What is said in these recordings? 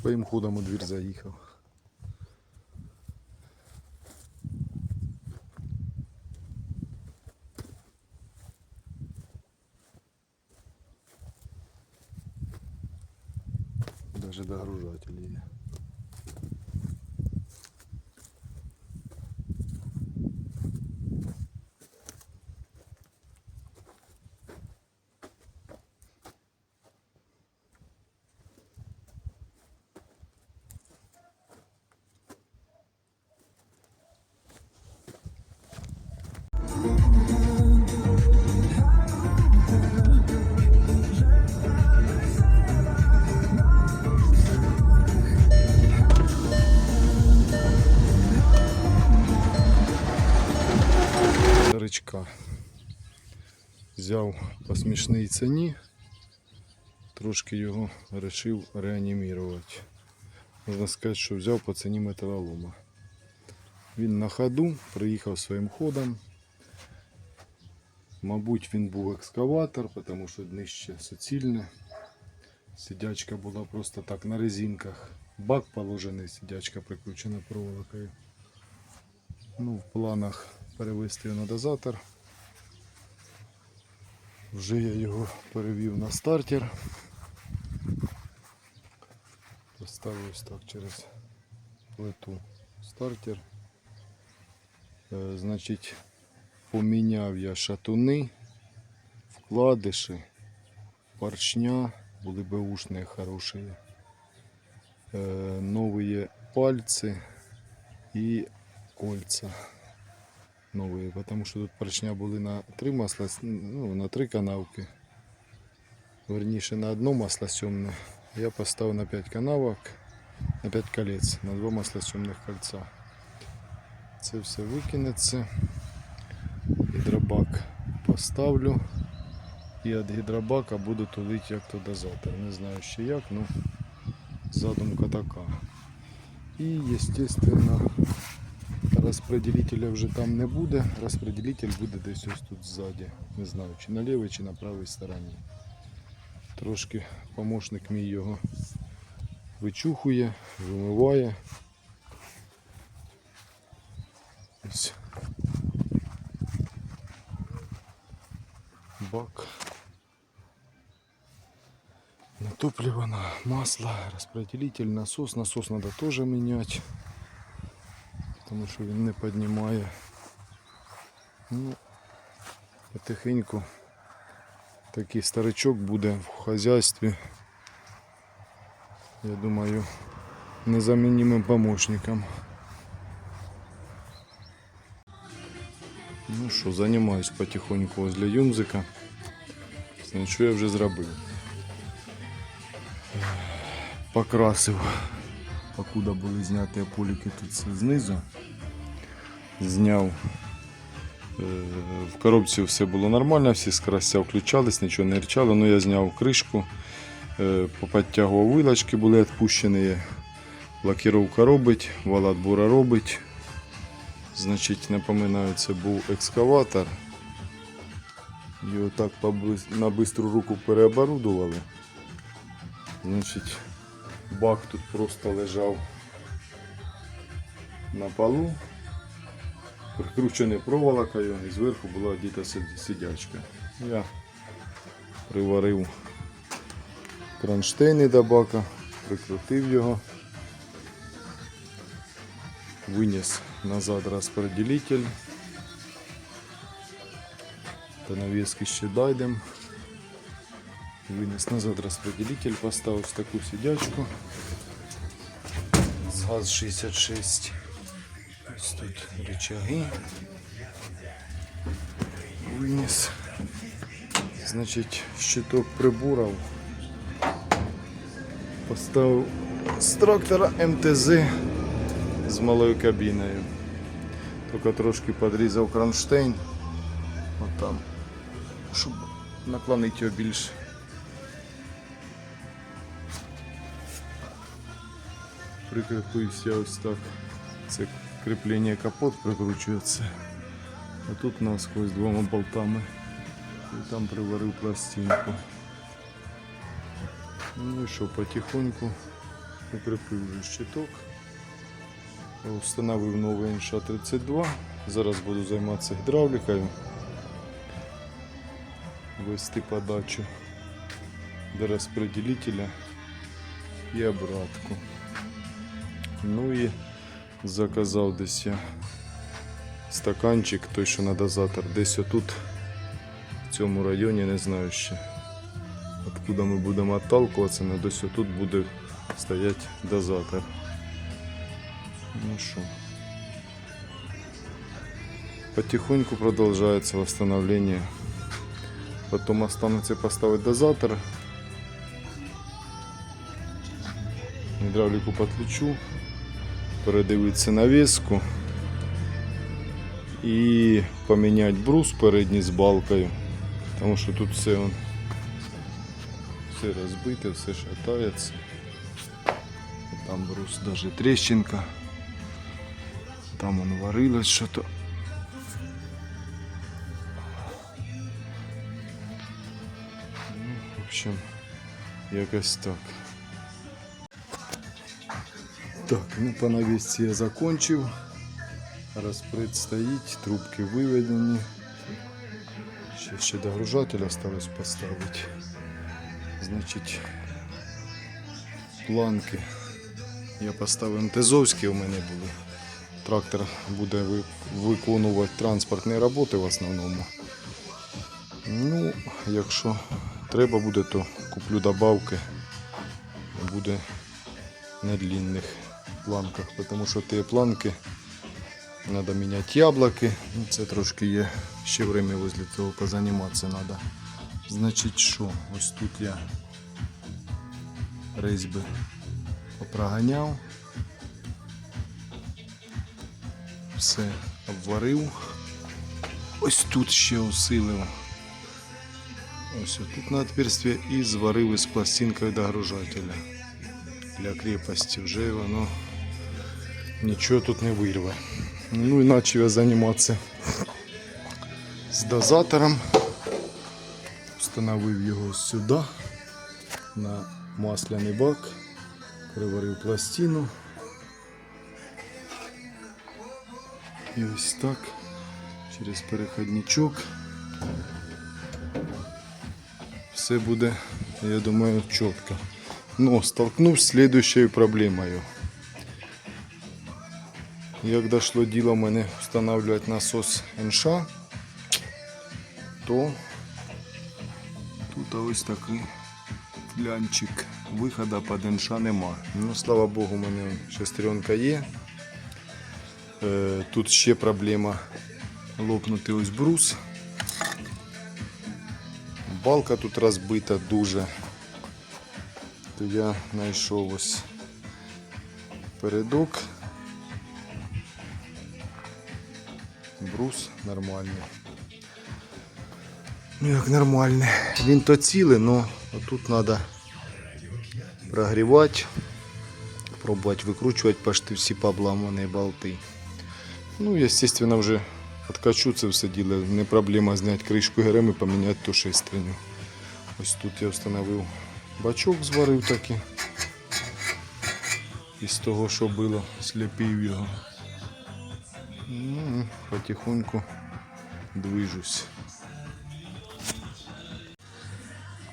Своїм ходом у двір заїхав. Даже догружатель є. Речка. Взяв по смішній ціні, трошки його вирішив реанімувати. Можна сказати, що взяв по ціні металолома. Він на ходу, приїхав своїм ходом. Мабуть, він був екскаватор, тому що днище суцільне. Сидячка була просто так на резинках. Бак положений, сидячка прикручена проволокою. Ну, в планах перевести його на дозатор. Вже я його перевів на стартер. Поставив ось так через плиту стартер. Е, Значить, поміняв я шатуни, вкладиші, поршня, були бэушные хорошие. Э, новые пальцы и кольца новые, потому что тут поршня були на три масла, ну, на три канавки. Верніше на одно масло сьомне. Я поставив на 5 канавок, на 5 колець, на два маслосьомних кольця. Це все викинеться. Гідробак поставлю. І від гідробака буду тулити як то дозатор. Не знаю ще як, ну задумка така. І, естественно, розпределителя вже там не буде. Розпределитель буде десь ось тут ззаді. Не знаю, чи на лівій, чи на правій стороні. Трошки помощник мій його вичухує, вимиває. Ось. Бак. На топливо, на масло, распределитель, насос. Насос надо тоже менять, Потому что він не піднімає. Ну, потихеньку такий старичок буде в хазяйстві. Я думаю, незамінним помощником. Ну що, займаюсь потихоньку возле юмзика. Що я вже зробив? Покрасив, покуда були зняті поліки тут знизу. Зняв. Е, В коробці все було нормально, всі скоростя включались, нічого не рчало, але я зняв кришку, е, поподтягував вилочки, були відпущені. Лакіровка робить, вал отбора робить. Значить, напоминаю, це був екскаватор. Його так на бистру руку переоборудували. Значить, бак тут просто лежав на полу, прикручений проволокою, і зверху була діта сидячка. Я приварив кронштейни до бака, прикрутив його. вынес назад распределитель. До навески ще дойдем. Вынес назад распределитель, поставив в таку сидячку. З ГАЗ 66. Ось тут рычаги. Виніс. Значить, щиток приборів. Поставив з трактора МТЗ з малою кабіною. Тільки трошки підрізав кронштейн. От там, щоб наклонити його більше. Прикріпився ось так. Це кріплення капот прикручується. А тут насквозь двома болтами. І там приварив пластинку. Ну і що, потихоньку Укріпив вже щиток. Встановив новий НШ-32. Зараз буду займатися гідравлікою. Вести подачу до розпределителя і обратку. Ну і заказав десь я стаканчик, той, що на дозатор, десь отут, в цьому районі, не знаю ще. Откуда ми будемо отталкуватися, але десь отут буде стоять дозатор. Ну що. Потихоньку продолжается восстановление. Потом останется поставить дозатор. Гідравліку підключу, передивитися навіску і поміняти брус передній з балкою. Тому що тут все, он, все розбите, все шатається. Там брус даже трещинка. Там он варилось що-то. Ну, в общем, якось так. Так, ну по навісці я закончив. Розпред стоїть, трубки виведені. Ще, ще догружатель осталось поставити. Значить, планки. Я поставив МТЗовські у мене були. Трактор буде виконувати транспортні роботи в основному. Ну, якщо треба буде, то куплю добавки. Буде на длинних планках, тому що ті планки треба міняти яблуки. Ну, це трошки є ще время возле цього позаніматися треба. Значить що, ось тут я різьби попроганяв. Все обварив. Ось тут ще усилив. Ось тут на отверстие і зварив із пластинкою догружателя. Для крепості вже воно нічого тут не вирве. Ну і почав я займатися з дозатором. Встановив його сюди на масляний бак, приварив пластину. І ось так через переходничок. Все буде, я думаю, чітко. Но столкнусь з слідущою проблемою. Як дійшло діло мене встановлювати насос НШ, то тут ось такий клянчик. Виходу під НШ нема. Ну, слава Богу, у мене шестеренка є. Е, Тут ще проблема лопнути ось брус. Балка тут розбита дуже. То я знайшов ось передок. Брус нормальний. Ну як нормальний. Він то цілий, але тут треба прогрівати, пробувати викручувати почти всі пообламані болти. Ну, естественно, вже откачу це все діло. Не проблема зняти кришку ГРМ і поміняти ту шестерню. Ось тут я встановив бачок, зварив таки. Із того, що було, сліпив його. Ну, потихоньку движусь.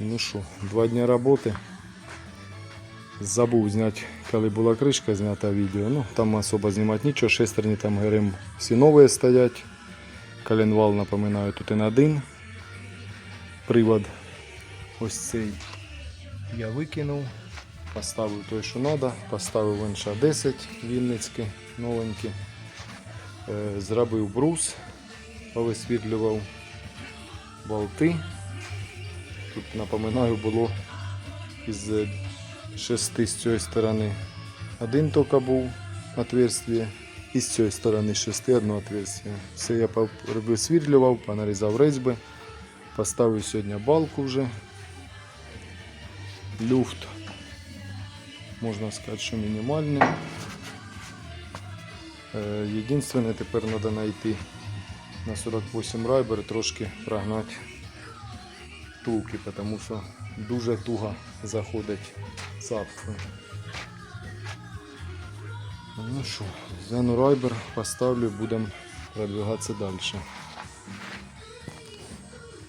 Ну що, два дня роботи. Забув зняти, коли була кришка, знята відео. Ну, там особо знімати нічого, шестерні там ГРМ всі нові стоять. Коленвал, напоминаю, тут він один. Привод ось цей я викинув. Поставив той, що треба, поставив НШ-10 Вінницький, новенький. Е, Зробив брус, повисвітлював болти. Тут, напоминаю, було із шести з цієї сторони один тільки був отверстие, і з цієї сторони шести одне отверстие. Все я висвітлював, понарізав різьби, поставив сьогодні балку вже. Люфт, можна сказати, що мінімальний. Е, Єдине, тепер треба знайти на 48 райбер трошки прогнати тулки, тому що дуже туго заходить цапфи. Ну що, Зену Райбер поставлю, будемо продвигатися далі.